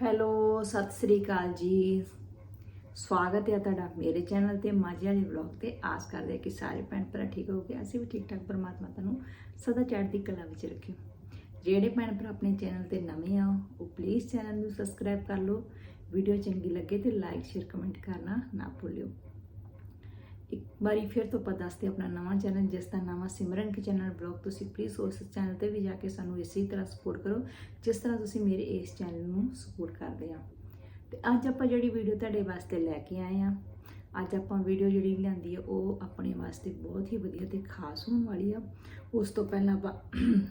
Hello, Sat Sri ਅਕਾਲ ਜੀ। ਸਵਾਗਤ ਹੈ ਤੁਹਾਡਾ ਮੇਰੇ ਚੈਨਲ ਤੇ ਮਾਝੀ ਵਾਲੀ ਵਲੌਗ ਤੇ। ਆਸ ਕਰਦੇ ਕਿ ਸਾਰੇ ਭੈਣ ਭਰਾ ਠੀਕ ਹੋਗੇ ਅਸੀਂ ਵੀ ਠੀਕ ਠਾਕ ਪਰਮਾਤਮਾ ਤੁਹਾਨੂੰ ਸਦਾ ਚੜ੍ਹਦੀ ਕਲਾ ਵਿੱਚ ਰੱਖਿਓ ਜਿਹੜੇ ਭੈਣ ਭਰਾ ਆਪਣੇ ਚੈਨਲ ਤੇ ਨਵੇਂ ਆ, ਉਹ ਪਲੀਜ਼ ਚੈਨਲ ਨੂੰ ਸਬਸਕ੍ਰਾਈਬ ਕਰ ਲਓ। ਵੀਡੀਓ ਚੰਗੀ ਲੱਗੇ ਤੇ ਲਾਈਕ ਸ਼ੇਅਰ ਕਮੈਂਟ ਕਰਨਾ ਨਾ ਭੁੱਲਿਓ। ਇੱਕ ਵਾਰੀ ਫਿਰ ਤੋਂ ਆਪਾਂ ਦੱਸਦੇ ਆਪਣਾ ਨਵਾਂ ਚੈਨਲ, ਜਿਸ ਦਾ ਨਾਮ ਹੈ ਸਿਮਰਨ ਕੀ ਚੈਨਲ ਬਲੌਗ। ਤੁਸੀਂ ਪਲੀਜ਼ ਉਸ ਚੈਨਲ ਤੇ ਵੀ ਜਾ ਕੇ ਸਾਨੂੰ ਇਸੇ ਤਰ੍ਹਾਂ ਸਪੋਰਟ ਕਰੋ, ਜਿਸ ਤਰ੍ਹਾਂ ਤੁਸੀਂ ਮੇਰੇ ਇਸ ਚੈਨਲ ਨੂੰ ਸਪੋਰਟ ਕਰਦੇ ਆ। ਤੇ ਅੱਜ ਆਪਾਂ ਜਿਹੜੀ ਵੀਡੀਓ ਤੁਹਾਡੇ ਵਾਸਤੇ ਲੈ ਕੇ ਆਏ ਆ, ਅੱਜ ਆਪਾਂ ਵੀਡੀਓ ਜਿਹੜੀ ਲਿਆਂਦੀ ਹੈ ਉਹ ਆਪਣੇ ਵਾਸਤੇ ਬਹੁਤ ਹੀ ਵਧੀਆ ਤੇ ਖਾਸ ਹੋਣ ਵਾਲੀ ਆ। ਉਸ ਤੋਂ ਪਹਿਲਾਂ ਆਪਾਂ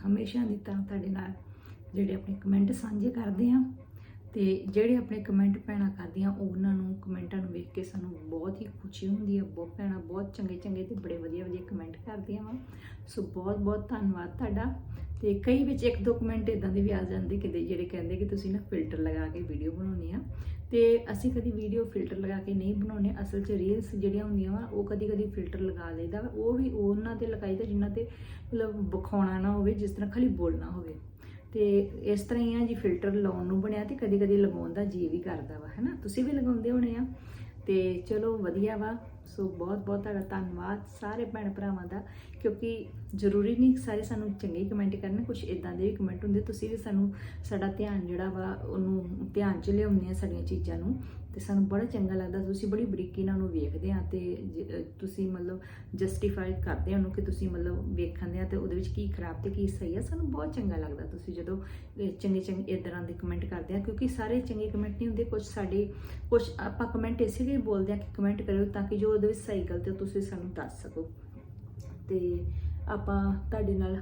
ਹਮੇਸ਼ਾ ਦੀ ਤਰ੍ਹਾਂ ਤੁਹਾਡੇ ਨਾਲ ਜਿਹੜੇ ਆਪਣੇ ਕਮੈਂਟ ਸਾਂਝੇ ਕਰਦੇ ਆ ਤੇ ਜਿਹੜੇ ਆਪਣੇ ਕਮੈਂਟ ਭੈਣਾਂ ਕਰਦੀਆਂ, ਉਹਨਾਂ ਨੂੰ ਕਮੈਂਟਾਂ ਨੂੰ ਵੇਖ ਕੇ ਸਾਨੂੰ ਬਹੁਤ ਹੀ ਖੁਸ਼ੀ ਹੁੰਦੀ ਹੈ। ਬਹੁਤ ਭੈਣਾਂ ਬਹੁਤ ਚੰਗੇ ਚੰਗੇ ਤੇ ਬੜੇ ਵਧੀਆ ਵਧੀਆ ਕਮੈਂਟ ਕਰਦੀਆਂ ਵਾ। ਸੋ ਬਹੁਤ ਬਹੁਤ ਧੰਨਵਾਦ ਤੁਹਾਡਾ। ਤੇ ਕਈ ਵਿੱਚ ਇੱਕ ਦੋ ਕਮੈਂਟ ਇਦਾਂ ਦੇ ਵੀ ਆ ਜਾਂਦੇ ਕਿਤੇ ਜਿਹੜੇ ਕਹਿੰਦੇ ਕਿ ਤੁਸੀਂ ਨਾ ਫਿਲਟਰ ਲਗਾ ਕੇ ਵੀਡੀਓ ਬਣਾਉਣੀ ਆ। ਤੇ ਅਸੀਂ ਕਦੀ ਵੀਡੀਓ ਫਿਲਟਰ ਲਗਾ ਕੇ ਨਹੀਂ ਬਣਾਉਣੇ ਅਸਲ 'ਚ ਰੀਲਸ ਜਿਹੜੀਆਂ ਹੁੰਦੀਆਂ ਵਾ, ਉਹ ਕਦੀ ਕਦੀ ਫਿਲਟਰ ਲਗਾ ਲਈਦਾ ਵਾ। ਉਹ ਵੀ ਉਹਨਾਂ ਤੇ ਲਗਾਈਦਾ ਜਿਨ੍ਹਾਂ ਤੇ ਮਤਲਬ ਵਿਖਾਉਣਾ ਨਾ ਹੋਵੇ, ਜਿਸ ਤਰ੍ਹਾਂ ਖਾਲੀ ਬੋਲਣਾ ਹੋਵੇ। ਤੇ ਇਸ ਤਰ੍ਹਾਂ ਹੀ ਆ ਜੀ ਫਿਲਟਰ ਲਾਉਣ ਨੂੰ ਬਣਿਆ ਤੇ ਕਦੀ ਕਦੀ ਲਗਾਉਣ ਦਾ ਜੀ ਵੀ ਕਰਦਾ ਵਾ, ਹੈਨਾ? ਤੁਸੀਂ ਵੀ ਲਗਾਉਂਦੇ ਹੋਣੇ ਆ ਤੇ ਚਲੋ ਵਧੀਆ ਵਾ। ਸੋ ਬਹੁਤ ਬਹੁਤ ਤੁਹਾਡਾ ਧੰਨਵਾਦ ਸਾਰੇ ਭੈਣ ਭਰਾਵਾਂ ਦਾ, ਕਿਉਂਕਿ ਜ਼ਰੂਰੀ ਨਹੀਂ ਸਾਰੇ ਸਾਨੂੰ ਚੰਗੇ ਕਮੈਂਟ ਕਰਨ ਕੁਝ ਇਦਾਂ ਦੇ ਵੀ ਕਮੈਂਟ ਹੁੰਦੇ, ਤੁਸੀਂ ਵੀ ਸਾਨੂੰ ਸਾਡਾ ਧਿਆਨ ਜਿਹੜਾ ਵਾ, ਉਹਨੂੰ ਧਿਆਨ 'ਚ ਲਿਆਉਂਦੇ ਆ ਸਾਡੀਆਂ ਚੀਜ਼ਾਂ ਨੂੰ, ਤੇ ਸਾਨੂੰ ਬੜਾ ਚੰਗਾ ਲੱਗਦਾ, ਤੁਸੀਂ ਬੜੀ ਬਰੀਕੀ ਨਾਲ ਉਹਨੂੰ ਵੇਖਦੇ ਆ, ਤੇ ਜ- ਤੁਸੀਂ ਮਤਲਬ ਜਸਟੀਫਾਈ ਕਰਦੇ ਹੋ ਉਹਨੂੰ ਕਿ ਤੁਸੀਂ ਮਤਲਬ ਵੇਖਣ ਆ, ਤੇ ਉਹਦੇ ਵਿੱਚ ਕੀ ਖਰਾਬ ਤੇ ਕੀ ਸਹੀ ਆ, ਸਾਨੂੰ ਬਹੁਤ ਚੰਗਾ ਲੱਗਦਾ ਤੁਸੀਂ ਜਦੋਂ ਚੰਗੇ ਚੰਗੇ ਇਦਾਂ ਦੇ ਕਮੈਂਟ ਕਰਦੇ ਆ, ਕਿਉਂਕਿ ਸਾਰੇ ਚੰਗੇ ਕਮੈਂਟ ਨਹੀਂ ਹੁੰਦੇ ਕੁਝ ਸਾਡੇ ਕੁਝ ਆਪਾਂ ਕਮੈਂਟ ਇਸੇ ਲਈ ਬੋਲਦੇ ਆ ਕਿ ਕਮੈਂਟ ਕਰਿਓ ਤਾਂ ਕਿ ਜੋ ਉਹਦੇ ਵਿੱਚ ਸਾਈਕਲ 'ਤੇ ਤੁਸੀਂ ਸਾਨੂੰ ਦੱਸ ਸਕੋ। ਤੇ ਆਪਾਂ ਤੁਹਾਡੇ ਨਾਲ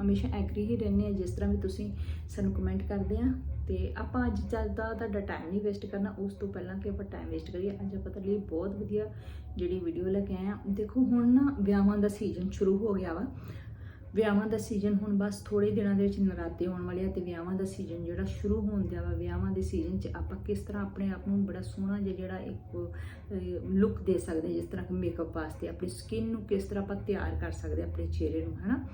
ਹਮੇਸ਼ਾ ਐਗਰੀ ਹੀ ਰਹਿੰਦੇ ਆ ਜਿਸ ਤਰ੍ਹਾਂ ਵੀ ਤੁਸੀਂ ਸਾਨੂੰ ਕਮੈਂਟ ਕਰਦੇ ਆ ਤੇ ਆਪਾਂ ਅੱਜ ਜ਼ਿਆਦਾ ਤੁਹਾਡਾ ਟਾਈਮ ਨਹੀਂ ਵੇਸਟ ਕਰਨਾ, ਉਸ ਤੋਂ ਪਹਿਲਾਂ ਕਿ ਆਪਾਂ ਟਾਈਮ ਵੇਸਟ ਕਰੀਏ। ਅੱਜ ਆਪਾਂ ਤੁਹਾਡੇ ਲਈ ਬਹੁਤ ਵਧੀਆ ਜਿਹੜੀ ਵੀਡੀਓ ਲੈ ਕੇ ਆਏ ਆ ਦੇਖੋ, ਹੁਣ ਨਾ ਵਿਆਹਾਂ ਦਾ ਸੀਜ਼ਨ ਸ਼ੁਰੂ ਹੋ ਗਿਆ ਵਾ। ਵਿਆਹਾਂ ਦਾ ਸੀਜ਼ਨ ਹੁਣ ਬਸ ਥੋੜੇ ਦਿਨਾਂ ਦੇ ਵਿੱਚ ਨਰਾਤੇ ਆਉਣ ਵਾਲੇ ਆ ਤੇ ਵਿਆਹਾਂ ਦਾ ਸੀਜ਼ਨ ਜਿਹੜਾ ਸ਼ੁਰੂ ਹੋਣ ਦਿਆ ਵਾ ਵਿਆਹਾਂ ਦੇ ਸੀਜ਼ਨ 'ਚ ਆਪਾਂ ਕਿਸ ਤਰ੍ਹਾਂ ਆਪਣੇ ਆਪ ਨੂੰ ਬੜਾ ਸੋਹਣਾ ਜਿਹਾ ਜਿਹੜਾ ਇੱਕ ਲੁੱਕ ਦੇ ਸਕਦੇ ਹਾਂ, ਜਿਸ ਤਰ੍ਹਾਂ ਕਿ ਮੇਕਅਪ ਵਾਸਤੇ ਆਪਣੀ ਸਕਿਨ ਨੂੰ ਕਿਸ ਤਰ੍ਹਾਂ ਆਪਾਂ ਤਿਆਰ ਕਰ ਸਕਦੇ ਆਪਣੇ ਚਿਹਰੇ ਨੂੰ ਹਨਾ?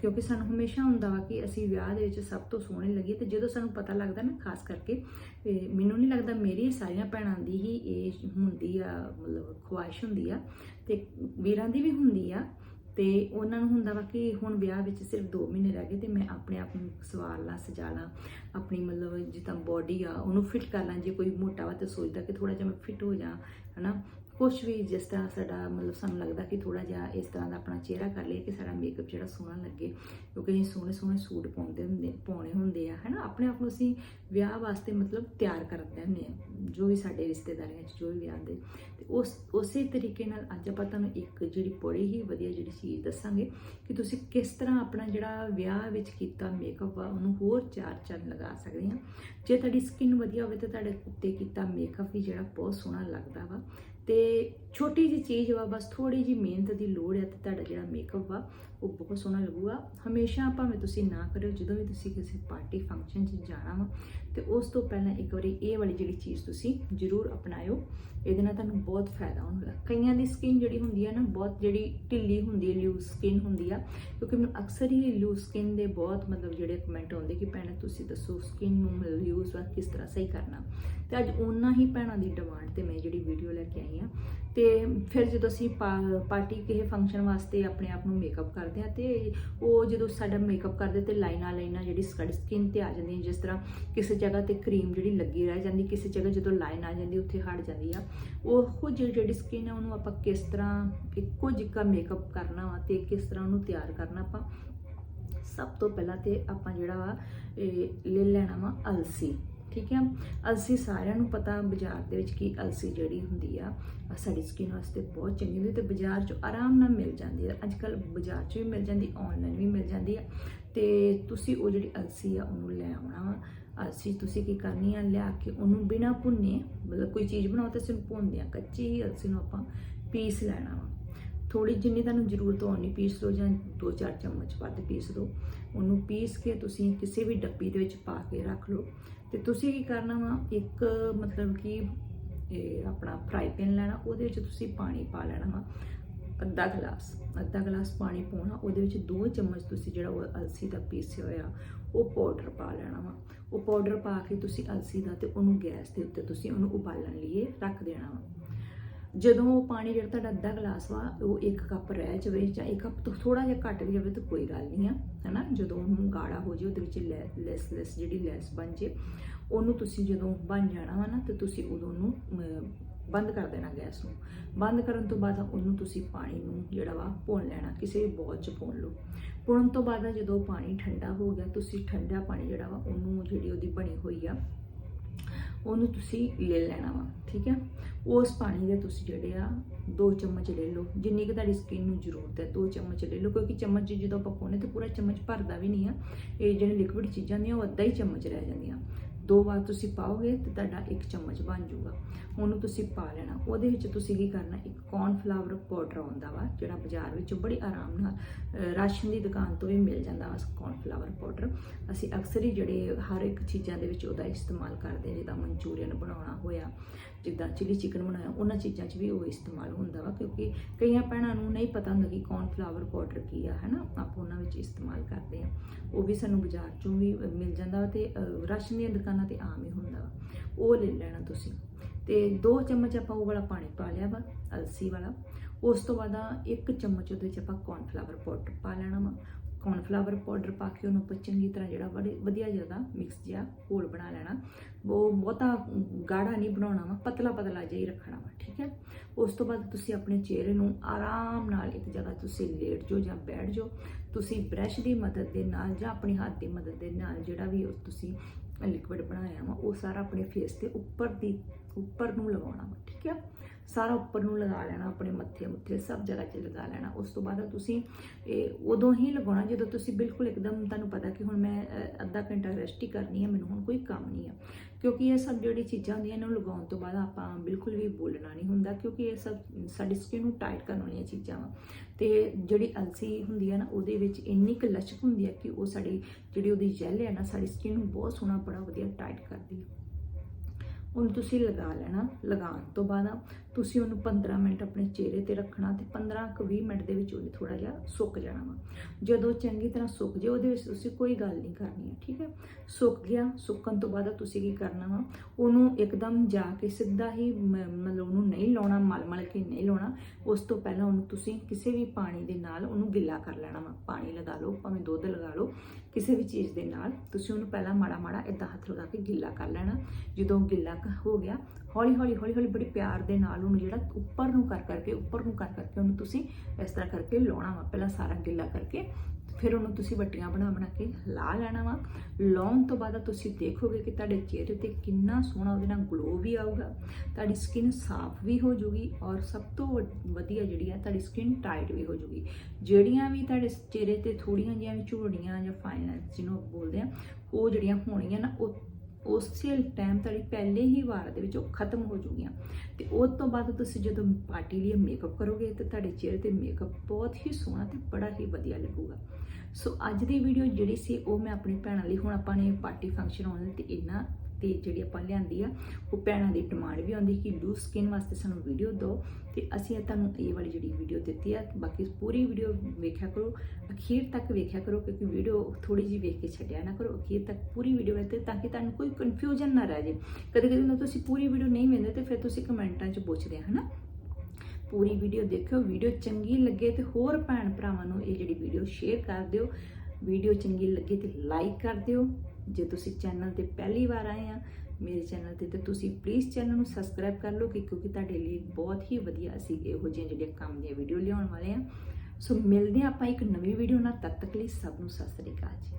ਕਿਉਂਕਿ ਸਾਨੂੰ ਹਮੇਸ਼ਾ ਹੁੰਦਾ ਵਾ ਕਿ ਅਸੀਂ ਵਿਆਹ ਦੇ ਵਿੱਚ ਸਭ ਤੋਂ ਸੋਹਣੇ ਲੱਗੀਏ ਤੇ ਜਦੋਂ ਸਾਨੂੰ ਪਤਾ ਲੱਗਦਾ ਨਾ ਖਾਸ ਕਰਕੇ ਮੈਨੂੰ ਨਹੀਂ ਲੱਗਦਾ ਮੇਰੀ ਸਾਰੀਆਂ ਭੈਣਾਂ ਦੀ ਹੀ ਇਹ ਹੁੰਦੀ ਆ ਮਤਲਬ ਖੁਆਇਸ਼ ਹੁੰਦੀ ਆ ਤੇ ਵੀਰਾਂ ਦੀ ਵੀ ਹੁੰਦੀ ਆ ਤੇ ਉਹਨਾਂ ਨੂੰ ਹੁੰਦਾ ਵਾ ਕਿ ਹੁਣ ਵਿਆਹ ਵਿੱਚ ਸਿਰਫ 2 ਮਹੀਨੇ ਰਹਿ ਗਏ ਤੇ ਮੈਂ ਆਪਣੇ ਆਪ ਨੂੰ ਸਵਾਰ ਲਾ, ਸਜਾ ਲਾਂ, ਆਪਣੀ ਮਤਲਬ ਜਿੱਦਾਂ ਬੋਡੀ ਆ, ਉਹਨੂੰ ਫਿਟ ਕਰ ਲਾਂ, ਜੇ ਕੋਈ ਮੋਟਾ ਵਾ ਤੇ ਸੋਚਦਾ ਕਿ ਥੋੜਾ ਜਿਹਾ ਮੈਂ ਫਿਟ ਹੋ ਜਾ, ਹਨਾ? ਕੁਝ ਵੀ ਜਿਸ ਤਰ੍ਹਾਂ ਸਾਡਾ ਮਤਲਬ ਸਾਨੂੰ ਲੱਗਦਾ ਕਿ ਥੋੜਾ ਜਿਹਾ ਇਸ ਤਰ੍ਹਾਂ ਦਾ ਆਪਣਾ ਚਿਹਰਾ ਕਰ ਲਈਏ ਕਿ ਸਾਡਾ ਮੇਕਅਪ ਜਿਹੜਾ ਸੋਹਣਾ ਲੱਗੇ, ਕਿਉਂਕਿ ਅਸੀਂ ਸੋਹਣੇ ਸੋਹਣੇ ਸੂਟ ਪਾਉਂਦੇ ਹੁੰਦੇ, ਪਾਉਣੇ ਹੁੰਦੇ ਆ, ਹਨਾ? ਆਪਣੇ ਆਪ ਨੂੰ ਅਸੀਂ ਵਿਆਹ ਵਾਸਤੇ ਮਤਲਬ ਤਿਆਰ ਕਰਦੇ ਹੁੰਦੇ ਆ, ਜੋ ਵੀ ਸਾਡੇ ਰਿਸ਼ਤੇਦਾਰੀਆਂ 'ਚ, ਜੋ ਵੀ ਵਿਆਹ ਦੇ। ਤੇ ਉਸ, ਉਸੇ ਤਰੀਕੇ ਨਾਲ ਅੱਜ ਆਪਾਂ ਤੁਹਾਨੂੰ ਇੱਕ ਜਿਹੜੀ ਬੜੀ ਹੀ ਵਧੀਆ ਜਿਹੜੀ ਚੀਜ਼ ਦੱਸਾਂਗੇ ਕਿ ਤੁਸੀਂ ਕਿਸ ਤਰ੍ਹਾਂ ਆਪਣਾ ਜਿਹੜਾ ਵਿਆਹ ਵਿੱਚ ਕੀਤਾ ਮੇਕਅਪ ਆ, ਉਹਨੂੰ ਹੋਰ ਚਾਰ ਚੰਨ ਲਗਾ ਸਕਦੇ ਆ। ਜੇ ਤੁਹਾਡੀ ਸਕਿਨ ਵਧੀਆ ਹੋਵੇ ਤਾਂ ਤੁਹਾਡੇ ਉੱਤੇ ਕੀਤਾ ਮੇਕਅਪ ਵੀ ਜਿਹੜਾ ਬਹੁਤ ਸੋਹਣਾ ਲੱਗਦਾ ਵਾ। ਤੇ ਛੋਟੀ ਜਿਹੀ ਚੀਜ਼ ਵਾ, ਬਸ ਥੋੜੀ ਜਿਹੀ ਮਿਹਨਤ ਦੀ ਲੋੜ ਹੈ ਤੇ ਤੁਹਾਡਾ ਜਿਹੜਾ ਮੇਕਅਪ ਵਾ ਉਹ ਬਹੁਤ ਸੋਹਣਾ ਲੱਗੂਗਾ। ਹਮੇਸ਼ਾ ਭਾਵੇਂ ਤੁਸੀਂ ਨਾ ਕਰਿਓ, ਜਦੋਂ ਵੀ ਤੁਸੀਂ ਕਿਸੇ ਪਾਰਟੀ ਫੰਕਸ਼ਨ 'ਚ ਜਾਣਾ ਵਾ, ਤੇ ਉਸ ਤੋਂ ਪਹਿਲਾਂ ਇੱਕ ਵਾਰੀ ਇਹ ਵਾਲੀ ਜਿਹੜੀ ਚੀਜ਼ ਤੁਸੀਂ ਜ਼ਰੂਰ ਅਪਣਾਇਓ। ਇਹਦੇ ਨਾਲ ਤੁਹਾਨੂੰ ਬਹੁਤ ਫਾਇਦਾ ਹੋਊਗਾ। ਕਈਆਂ ਦੀ ਸਕਿਨ ਜਿਹੜੀ ਹੁੰਦੀ ਹੈ ਨਾ, ਬਹੁਤ ਜਿਹੜੀ ਢਿੱਲੀ ਹੁੰਦੀ ਹੈ ਲੂਜ਼ ਸਕਿਨ ਹੁੰਦੀ ਆ, ਕਿਉਂਕਿ ਮੈਨੂੰ ਅਕਸਰ ਹੀ ਲੂਜ਼ ਸਕਿਨ ਦੇ ਬਹੁਤ ਮਤਲਬ ਜਿਹੜੇ ਕਮੈਂਟ ਆਉਂਦੇ ਕਿ ਭੈਣੇ ਤੁਸੀਂ ਦੱਸੋ ਸਕਿਨ ਨੂੰ ਲੂਜ਼ ਵਾ, ਕਿਸ ਤਰ੍ਹਾਂ ਸਹੀ ਕਰਨਾ। ਤੇ ਅੱਜ ਉਹਨਾਂ ਹੀ ਭੈਣਾਂ ਦੀ ਡਿਮਾਂਡ ਤੇ ਮੈਂ ਜਿਹੜੀ ਵੀਡੀਓ ਲੈ ਕੇ ਆਈ ਆ ਤੇ ਫਿਰ ਜਦੋਂ ਅਸੀਂ ਪਾ- ਪਾਰਟੀ ਕਿਸੇ ਫੰਕਸ਼ਨ ਵਾਸਤੇ ਆਪਣੇ ਆਪ ਨੂੰ ਮੇਕਅਪ ਕਰਦੇ ਆ ਤੇ ਉਹ ਜਦੋਂ ਸਾਡਾ ਮੇਕਅਪ ਕਰਦੇ ਤੇ ਲਾਈਨਾਂ ਲਾਈਨਾਂ ਜਿਹੜੀ ਸਾਡੀ ਸਕਿਨ ਤੇ ਆ ਜਾਂਦੀਆਂ, ਜਿਸ ਤਰ੍ਹਾਂ ਕਿਸੇ ਜਗ੍ਹਾ ਤੇ ਕਰੀਮ ਜਿਹੜੀ ਲੱਗੀ ਰਹਿ ਜਾਂਦੀ, ਕਿਸੇ ਜਗ੍ਹਾ ਜਦੋਂ ਲਾਈਨ ਆ ਜਾਂਦੀ, ਉੱਥੇ ਹਟ ਜਾਂਦੀ ਆ। ਉਹ ਜਿਹੜੀ ਜਿਹੜੀ ਸਕਿਨ ਆ, ਉਹਨੂੰ ਆਪਾਂ ਕਿਸ ਤਰ੍ਹਾਂ ਇੱਕੋ ਜਿਹਾ ਮੇਕਅਪ ਕਰਨਾ ਵਾ ਤੇ ਕਿਸ ਤਰ੍ਹਾਂ ਉਹਨੂੰ ਤਿਆਰ ਕਰਨਾ ਆਪਾਂ। ਸਭ ਤੋਂ ਪਹਿਲਾਂ ਤੇ ਆਪਾਂ ਜਿਹੜਾ ਵਾ, ਇਹ ਲੈ ਲੈਣਾ ਵਾ ਅਲਸੀ। ਠੀਕ ਹੈ? ਅਲਸੀ ਸਾਰਿਆਂ ਨੂੰ ਪਤਾ ਬਾਜ਼ਾਰ ਦੇ ਵਿੱਚ ਕੀ ਅਲਸੀ ਜਿਹੜੀ ਹੁੰਦੀ ਆ ਸਾਡੀ ਸਕਿਨ ਵਾਸਤੇ ਬਹੁਤ ਚੰਗੀ ਹੁੰਦੀ ਤੇ ਬਾਜ਼ਾਰ 'ਚ ਆਰਾਮ ਨਾਲ ਮਿਲ ਜਾਂਦੀ ਹੈ ਅੱਜ ਕੱਲ ਬਾਜ਼ਾਰ 'ਚ ਵੀ ਮਿਲ ਜਾਂਦੀ ਆਨਲਾਈਨ ਵੀ ਮਿਲ ਜਾਂਦੀ ਆ। ਤੇ ਤੁਸੀਂ ਉਹ ਜਿਹੜੀ ਅਲਸੀ ਆ ਉਹਨੂੰ ਲੈ ਆਉਣਾ ਵਾ। ਅਲਸੀ ਤੁਸੀਂ ਕੀ ਕਰਨੀ ਆ, ਲਿਆ ਕੇ ਉਹਨੂੰ ਬਿਨਾ ਭੁੰਨੇ, ਮਤਲਬ ਕੋਈ ਚੀਜ਼ ਬਣਾਓ ਤਾਂ ਸਿਰਫ ਭੁੰਨਦੇ ਆ, ਕੱਚੀ ਹੀ ਅਲਸੀ ਨੂੰ ਆਪਾਂ ਪੀਸ ਲੈਣਾ ਵਾ। ਥੋੜੀ ਜਿੰਨੀ ਤੁਹਾਨੂੰ ਜ਼ਰੂਰਤ ਹੋਣੀ, ਪੀਸ ਲਓ ਜਾਂ 2-4 ਚਮਚ ਵੱਧ ਪੀਸ ਲਓ। ਉਹਨੂੰ ਪੀਸ ਕੇ ਤੁਸੀਂ ਕਿਸੇ ਵੀ ਡੱਬੀ ਦੇ ਵਿੱਚ ਪਾ ਕੇ ਰੱਖ ਲਓ। ਤੇ ਤੁਸੀਂ ਕੀ ਕਰਨਾ ਵਾ? ਇੱਕ ਮਤਲਬ ਕਿ ਇਹ ਆਪਣਾ ਫਰਾਈ ਪੈਨ ਲੈਣਾ, ਉਹਦੇ ਵਿੱਚ ਤੁਸੀਂ ਪਾਣੀ ਪਾ ਲੈਣਾ ਵਾ। ਅੱਧਾ ਗਲਾਸ ਅੱਧਾ ਗਲਾਸ ਪਾਣੀ ਪਾਉਣਾ, ਉਹਦੇ ਵਿੱਚ 2 ਚਮਚ ਤੁਸੀਂ ਜਿਹੜਾ ਉਹ ਅਲਸੀ ਦਾ ਪੀਸਿਆ ਹੋਇਆ, ਉਹ ਪਾਊਡਰ ਪਾ ਲੈਣਾ ਵਾ। ਉਹ ਪਾਊਡਰ ਪਾ ਕੇ ਤੁਸੀਂ ਅਲਸੀ ਦਾ ਤੇ ਉਹਨੂੰ ਗੈਸ ਦੇ ਉੱਤੇ ਤੁਸੀਂ ਉਹਨੂੰ ਉਬਾਲਣ ਲਈ ਰੱਖ ਦੇਣਾ ਵਾ। ਜਦੋਂ ਉਹ ਪਾਣੀ, ਜਿਹੜਾ ਤੁਹਾਡਾ ਅੱਧਾ ਗਲਾਸ ਵਾ, ਉਹ ਇੱਕ ਕੱਪ ਰਹਿ ਜਾਵੇ ਜਾਂ ਇੱਕ ਕੱਪ ਤੋਂ ਥੋੜਾ ਜਿਹਾ ਘੱਟ ਵੀ ਜਾਵੇ ਤਾਂ ਕੋਈ ਗੱਲ ਨਹੀਂ ਆ, ਹੈਨਾ? ਜਦੋਂ ਉਹਨੂੰ ਗਾੜਾ ਹੋ ਜੇ, ਉਹਦੇ ਵਿੱਚ ਲੈਸ ਲੈਸ ਜਿਹੜੀ ਲੈਸ ਬਣ ਜੇ, ਉਹਨੂੰ ਤੁਸੀਂ ਜਦੋਂ ਬਣ ਜਾਣਾ ਵਾ ਨਾ, ਤੇ ਤੁਸੀਂ ਉਦੋਂ ਉਹਨੂੰ ਬੰਦ ਕਰ ਦੇਣਾ ਗੈਸ ਨੂੰ। ਬੰਦ ਕਰਨ ਤੋਂ ਬਾਅਦ ਉਹਨੂੰ ਤੁਸੀਂ ਪਾਣੀ ਨੂੰ ਜਿਹੜਾ ਵਾ, ਭੁੰਨ ਲੈਣਾ, ਕਿਸੇ ਬੋਲ 'ਚ ਭੁੰਨ ਲਓ। ਭੁੰਨਣ ਤੋਂ ਬਾਅਦ ਜਦੋਂ ਪਾਣੀ ਠੰਡਾ ਹੋ ਗਿਆ, ਤੁਸੀਂ ਠੰਡਾ ਪਾਣੀ ਜਿਹੜਾ ਵਾ, ਉਹਨੂੰ ਜਿਹੜੀ ਉਹਦੀ ਬਣੀ ਹੋਈ ਆ, ਉਹਨੂੰ ਤੁਸੀਂ ਲੈ ਲੈਣਾ ਵਾ, ਠੀਕ ਹੈ ਉਸ ਪਾਣੀ ਦੇ ਤੁਸੀਂ ਜਿਹੜੇ ਆ ਦੋ ਚਮਚ ਲੈ ਲਓ। ਜਿੰਨੀ ਕਿ ਤੁਹਾਡੀ ਸਕਿਨ ਨੂੰ ਜ਼ਰੂਰਤ ਹੈ ਦੋ ਚਮਚ ਲੈ ਲਓ। ਕਿਉਂਕਿ ਚਮਚ ਜਦੋਂ ਆਪਾਂ ਪਾਉਂਦੇ ਤੇ ਪੂਰਾ ਚਮਚ ਭਰਦਾ ਵੀ ਨਹੀਂ ਆ। ਇਹ ਜਿਹੜੇ ਲਿਕੁਇਡ ਚੀਜ਼ਾਂ ਨੇ ਉਹ ਅੱਧਾ ਹੀ ਚਮਚ ਰਹਿ ਜਾਂਦੀਆਂ। ਦੋ ਵਾਰ ਤੁਸੀਂ ਪਾਓਗੇ ਤੇ ਤੁਹਾਡਾ ਇੱਕ ਚਮਚ ਬਣ ਜਾਊਗਾ। ਉਹਨੂੰ ਤੁਸੀਂ ਪਾ ਲੈਣਾ। ਉਹਦੇ ਵਿੱਚ ਤੁਸੀਂ ਕੀ ਕਰਨਾ ਇੱਕ ਕੌਰਨਫਲਾਵਰ ਪਾਊਡਰ ਆਉਂਦਾ ਵਾ ਜਿਹੜਾ ਬਾਜ਼ਾਰ ਵਿੱਚ ਬੜੀ ਆਰਾਮ ਨਾਲ ਰਾਸ਼ਨ ਦੀ ਦੁਕਾਨ ਤੋਂ ਵੀ ਮਿਲ ਜਾਂਦਾ ਵਾ ਕੌਰਨਫਲਾਵਰ ਪਾਊਡਰ ਅਸੀਂ ਅਕਸਰ ਹੀ ਜਿਹੜੇ ਹਰ ਇੱਕ ਚੀਜ਼ਾਂ ਦੇ ਵਿੱਚ ਉਹਦਾ ਇਸਤੇਮਾਲ ਕਰਦੇ ਹਾਂ, ਜਿੱਦਾਂ ਮਨਚੂਰੀਅਨ ਬਣਾਉਣਾ ਹੋਇਆ ਜਿੱਦਾਂ ਚਿਲੀ ਚਿਕਨ ਬਣਾਇਆ ਉਹਨਾਂ ਚੀਜ਼ਾਂ 'ਚ ਵੀ ਉਹ ਇਸਤੇਮਾਲ ਹੁੰਦਾ ਵਾ ਕਿਉਂਕਿ ਕਈਆਂ ਭੈਣਾਂ ਨੂੰ ਨਹੀਂ ਪਤਾ ਹੁੰਦਾ ਕਿ ਕੌਰਨਫਲਾਵਰ ਪਾਊਡਰ ਕੀ ਆ ਹੈਨਾ? ਆਪਾਂ ਉਹਨਾਂ ਵਿੱਚ ਇਸਤੇਮਾਲ ਕਰਦੇ ਆ ਉਹ ਵੀ ਸਾਨੂੰ ਬਾਜ਼ਾਰ 'ਚੋਂ ਵੀ ਮਿਲ ਜਾਂਦਾ ਵਾ ਤੇ ਅਹ, ਰਾਸ਼ਨ ਦੀਆਂ ਦੁਕਾਨਾਂ ਤੇ ਆਮ ਹੀ ਹੁੰਦਾ ਵਾ। ਉਹ ਲੈ ਲੈਣਾ ਤੁਸੀਂ। ਤੇ ਦੋ ਚਮਚ ਆਪਾਂ ਉਹ ਵਾਲਾ ਪਾਣੀ ਪਾ ਲਿਆ ਵਾ ਅਲਸੀ ਵਾਲਾ। ਉਸ ਤੋਂ ਬਾਅਦ ਇੱਕ ਚਮਚ ਉਹਦੇ ਵਿੱਚ ਆਪਾਂ ਕੌਰਨਫਲਾਵਰ ਪਾਊਡਰ ਪਾ ਲੈਣਾ ਵਾ। ਕੌਰਨਫਲਾਵਰ ਪਾਊਡਰ ਪਾ ਕੇ ਉਹਨੂੰ ਆਪਾਂ ਚੰਗੀ ਤਰ੍ਹਾਂ ਜਿਹੜਾ ਬੜੇ ਵਧੀਆ ਜਿਹਾ ਮਿਕਸ ਜਿਹਾ ਘੋਲ ਬਣਾ ਲੈਣਾ। ਉਹ ਬਹੁਤਾ ਗਾੜਾ ਨਹੀਂ ਬਣਾਉਣਾ ਵਾ, ਪਤਲਾ ਪਤਲਾ ਜਿਹਾ ਹੀ ਰੱਖਣਾ ਵਾ, ਠੀਕ ਹੈ? ਉਸ ਤੋਂ ਬਾਅਦ ਤੁਸੀਂ ਆਪਣੇ ਚਿਹਰੇ ਨੂੰ ਆਰਾਮ ਨਾਲ ਇੱਕ ਜਗ੍ਹਾ ਤੁਸੀਂ ਲੇਟ ਜੋ ਜਾਂ ਬੈਠ ਜਾਓ। ਤੁਸੀਂ ਬ੍ਰਸ਼ ਦੀ ਮਦਦ ਦੇ ਨਾਲ ਜਾਂ ਆਪਣੇ ਹੱਥ ਦੀ ਮਦਦ ਦੇ ਨਾਲ ਜਿਹੜਾ ਵੀ ਉਹ ਤੁਸੀਂ ਲਿਕਵਿਡ ਬਣਾਇਆ ਵਾ, ਉਹ ਸਾਰਾ ਆਪਣੇ ਫੇਸ ਤੇ ਉੱਪਰ ਦੀ ਉੱਪਰ ਨੂੰ ਲਗਾਉਣਾ ਵਾ ਠੀਕ ਹੈ ਸਾਰਾ ਉੱਪਰ ਨੂੰ ਲਗਾ ਲੈਣਾ, ਆਪਣੇ ਮੱਥੇ ਮੁੱਥੇ ਸਭ ਜਗ੍ਹਾ 'ਤੇ ਲਗਾ ਲੈਣਾ। ਉਸ ਤੋਂ ਬਾਅਦ ਤੁਸੀਂ, ਇਹ ਉਦੋਂ ਹੀ ਲਗਾਉਣਾ, ਜਦੋਂ ਤੁਸੀਂ ਬਿਲਕੁਲ ਇੱਕਦਮ ਤੁਹਾਨੂੰ ਪਤਾ ਕਿ ਹੁਣ ਮੈਂ ਅੱਧਾ ਘੰਟਾ ਰੈਸਟ ਹੀ ਕਰਨੀ ਹੈ ਮੈਨੂੰ ਹੁਣ ਕੋਈ ਕੰਮ ਨਹੀਂ ਹੈ ਕਿਉਂਕਿ ਇਹ ਸਭ ਜਿਹੜੀ ਚੀਜ਼ਾਂ ਹੁੰਦੀਆਂ ਇਹਨਾਂ ਨੂੰ ਲਗਾਉਣ ਤੋਂ ਬਾਅਦ ਆਪਾਂ ਬਿਲਕੁਲ ਵੀ ਬੋਲਣਾ ਨਹੀਂ ਹੁੰਦਾ, ਕਿਉਂਕਿ ਇਹ ਸਭ ਸਾਡੀ ਸਕਿਨ ਨੂੰ ਟਾਈਟ ਕਰਨ ਵਾਲੀਆਂ ਚੀਜ਼ਾਂ ਵਾ। ਤੇ ਜਿਹੜੀ ਅਲਸੀ ਹੁੰਦੀ ਹੈ ਨਾ, ਉਹਦੇ ਵਿੱਚ ਇੰਨੀ ਕੁ ਲਚਕ ਹੁੰਦੀ ਹੈ ਕਿ ਉਹ ਸਾਡੀ ਜਿਹੜੀ ਉਹਦੀ ਜੈਲ ਹੈ ਨਾ, ਸਾਡੀ ਸਕਿਨ ਨੂੰ ਬਹੁਤ ਸੋਹਣਾ, ਬੜਾ ਵਧੀਆ ਟਾਈਟ ਕਰਦੀ ਹੈ ਉਹਨੂੰ ਤੁਸੀਂ ਲਗਾ ਲੈਣਾ, ਲਗਾਉਣ ਤੋਂ ਬਾਅਦ ਤੁਸੀਂ ਉਹਨੂੰ 15 ਮਿੰਟ ਆਪਣੇ ਚਿਹਰੇ ਤੇ ਰੱਖਣਾ ਤੇ 15 ਕੁ 20 ਮਿੰਟ ਦੇ ਵਿੱਚ ਉਹਨੇ ਥੋੜਾ ਜਿਹਾ ਸੁੱਕ ਜਾਣਾ ਵਾ। ਜਦੋਂ ਚੰਗੀ ਤਰ੍ਹਾਂ ਸੁੱਕ ਜੇ, ਉਹਦੇ ਵਿੱਚ ਤੁਸੀਂ ਕੋਈ ਗੱਲ ਨਹੀਂ ਕਰਨੀ ਹੈ ਠੀਕ ਹੈ? ਸੁੱਕ ਗਿਆ, ਸੁੱਕਣ ਤੋਂ ਬਾਅਦ ਤੁਸੀਂ ਕੀ ਕਰਨਾ ਵਾ? ਉਹਨੂੰ ਇੱਕਦਮ ਜਾ ਕੇ ਸਿੱਧਾ ਹੀ ਮ- ਮਤਲਬ ਉਹਨੂੰ ਨਹੀਂ ਲਾਉਣਾ ਮਲ ਮਲ ਕੇ ਨਹੀਂ ਲਾਉਣਾ। ਉਸ ਤੋਂ ਪਹਿਲਾਂ ਉਹਨੂੰ ਤੁਸੀਂ ਕਿਸੇ ਵੀ ਪਾਣੀ ਦੇ ਨਾਲ ਉਹਨੂੰ ਗਿੱਲਾ ਕਰ ਲੈਣਾ ਵਾ। ਪਾਣੀ ਲਗਾ ਲਓ, ਭਾਵੇਂ ਦੁੱਧ ਲਗਾ ਲਓ ਕਿਸੇ ਵੀ ਚੀਜ਼ ਦੇ ਨਾਲ ਤੁਸੀਂ ਉਹਨੂੰ ਪਹਿਲਾਂ ਮਾੜਾ ਮਾੜਾ ਇਦਾਂ ਹੱਥ ਲਗਾ ਕੇ ਗਿੱਲਾ ਕਰ ਲੈਣਾ। ਜਦੋਂ ਗਿੱਲਾ ਕ- ਹੋ ਗਿਆ, ਹੌਲੀ ਹੌਲੀ ਹੌਲੀ ਹੌਲੀ ਬੜੀ ਪਿਆਰ ਦੇ ਨਾਲ ਉਹਨੂੰ ਜਿਹੜਾ ਉੱਪਰ ਨੂੰ ਕਰ ਕਰਕੇ, ਉੱਪਰ ਨੂੰ ਕਰ ਕਰਕੇ ਉਹਨੂੰ ਤੁਸੀਂ ਇਸ ਤਰ੍ਹਾਂ ਕਰਕੇ ਲਾਉਣਾ ਵਾ। ਪਹਿਲਾਂ ਸਾਰਾ ਗਿੱਲਾ ਕਰਕੇ ਫਿਰ ਉਹਨੂੰ ਤੁਸੀਂ ਵੱਟੀਆਂ ਬਣਾ ਬਣਾ ਕੇ ਲਾ ਲੈਣਾ ਵਾ। ਲਾਉਣ ਤੋਂ ਬਾਅਦ ਤੁਸੀਂ ਦੇਖੋਗੇ ਕਿ ਤੁਹਾਡੇ ਚਿਹਰੇ ਤੇ ਕਿੰਨਾ ਸੋਹਣਾ ਉਹਦੇ ਨਾਲ ਗਲੋ ਵੀ ਆਊਗਾ। ਤੁਹਾਡੀ ਸਕਿਨ ਸਾਫ਼ ਵੀ ਹੋ ਜੂਗੀ ਔਰ ਸਭ ਤੋਂ ਵ- ਵਧੀਆ ਜਿਹੜੀ ਆ, ਤੁਹਾਡੀ ਸਕਿਨ ਟਾਈਟ ਵੀ ਹੋ ਜੂਗੀ। ਜਿਹੜੀਆਂ ਵੀ ਤੁਹਾਡੇ ਚਿਹਰੇ ਤੇ ਥੋੜੀਆਂ ਜਿਹੀਆਂ ਵੀ ਝੁਰੜੀਆਂ ਜਾਂ ਫਾਈਨ ਜਿਹਨੂੰ ਬੋਲਦੇ ਆ, ਉਹ ਜਿਹੜੀਆਂ ਹੋਣੀਆਂ ਨਾ, ਉਹ ਉਸੇ ਟਾਈਮ ਤੁਹਾਡੀ ਪਹਿਲੇ ਹੀ ਵਾਰ ਦੇ ਵਿੱਚ ਉਹ ਖਤਮ ਹੋ ਜੂਗੀਆਂ। ਤੇ ਉਸ ਤੋਂ ਬਾਅਦ ਤੁਸੀਂ ਜਦੋਂ ਪਾਰਟੀ ਲਈ ਮੇਕਅਪ ਕਰੋਗੇ ਤੇ ਤੁਹਾਡੇ ਚਿਹਰੇ ਤੇ ਮੇਕਅਪ ਬਹੁਤ ਹੀ ਸੋਹਣਾ ਤੇ ਬੜਾ ਹੀ ਵਧੀਆ ਲੱਗੂਗਾ। ਸੋ ਅੱਜ ਦੀ ਵੀਡੀਓ ਜਿਹੜੀ ਸੀ ਉਹ ਮੈਂ ਆਪਣੀ ਭੈਣਾਂ ਲਈ ਹੁਣ ਆਪਾਂ ਨੇ ਪਾਰਟੀ ਫੰਕਸ਼ਨ ਆਉਣ ਤੇ ਇੰਨਾ ਤੇ ਜਿਹੜੀ ਆਪਾਂ ਲਿਆਂਦੀ ਆ, ਉਹ ਭੈਣਾਂ ਦੀ ਡਿਮਾਂਡ ਵੀ ਆਉਂਦੀ ਕਿ ਲੂਸ ਸਕਿਨ ਵਾਸਤੇ ਸਾਨੂੰ ਵੀਡੀਓ ਦਿਓ। ਤੇ ਅਸੀਂ ਇਹ ਤੁਹਾਨੂੰ ਇਹ ਵਾਲੀ ਜਿਹੜੀ ਵੀਡੀਓ ਦਿੱਤੀ ਆ, ਬਾਕੀ ਪੂਰੀ ਵੀਡੀਓ ਵੇਖਿਆ ਕਰੋ, ਅਖੀਰ ਤੱਕ ਵੇਖਿਆ ਕਰੋ, ਕਿਉਂਕਿ ਵੀਡੀਓ ਥੋੜੀ ਜਿਹੀ ਵੇਖ ਕੇ ਛੱਡਿਆ ਨਾ ਕਰੋ, ਅਖੀਰ ਤੱਕ ਪੂਰੀ ਵੀਡੀਓ ਵੇਖਦੇ ਤਾਂ ਕਿ ਤੁਹਾਨੂੰ ਕੋਈ ਕਨਫਿਊਜ਼ਨ ਨਾ ਰਹਿ ਜੇ। ਕਦੇ ਕਦੇ ਤੁਸੀਂ ਪੂਰੀ ਵੀਡੀਓ ਨਹੀਂ ਵੇਖਦੇ, ਤੇ ਫਿਰ ਤੁਸੀਂ ਕਮੈਂਟਾਂ 'ਚ ਪੁੱਛਦੇ ਆ, ਹਨਾ? ਪੂਰੀ ਵੀਡੀਓ ਦੇਖਿਓ ਵੀਡੀਓ ਚੰਗੀ ਲੱਗੇ ਤੇ ਹੋਰ ਭੈਣ ਭਰਾਵਾਂ ਨੂੰ ਇਹ ਜਿਹੜੀ ਵੀਡੀਓ ਸ਼ੇਅਰ ਕਰ ਦਿਓ। ਵੀਡੀਓ ਚੰਗੀ ਲੱਗੇ ਤੇ ਲਾਈਕ ਕਰ ਦਿਓ। ਜੇ ਤੁਸੀਂ ਚੈਨਲ ਤੇ ਪਹਿਲੀ ਵਾਰ ਆਏ ਆ, ਮੇਰੇ ਚੈਨਲ ਤੇ ਤੇ ਤੁਸੀਂ ਪਲੀਜ਼ ਚੈਨਲ ਨੂੰ ਸਬਸਕ੍ਰਾਈਬ ਕਰ ਲਓ ਕਿ ਕਿਉਂਕਿ ਤੁਹਾਡੇ ਲਈ ਬਹੁਤ ਹੀ ਵਧੀਆ ਅਸੀਂ ਇਹੋ ਜਿਹੀਆਂ ਜਿਹੜੀਆਂ ਕੰਮ ਦੀਆਂ ਵੀਡੀਓ ਲਿਆਉਣ ਵਾਲੇ ਆ। ਸੋ ਮਿਲਦੇ ਹਾਂ ਆਪਾਂ ਇੱਕ ਨਵੀਂ ਵੀਡੀਓ ਨਾਲ, ਤਦ ਤੱਕ ਲਈ ਸਭ ਨੂੰ ਸਤਿ ਸ੍ਰੀ ਅਕਾਲ ਜੀ।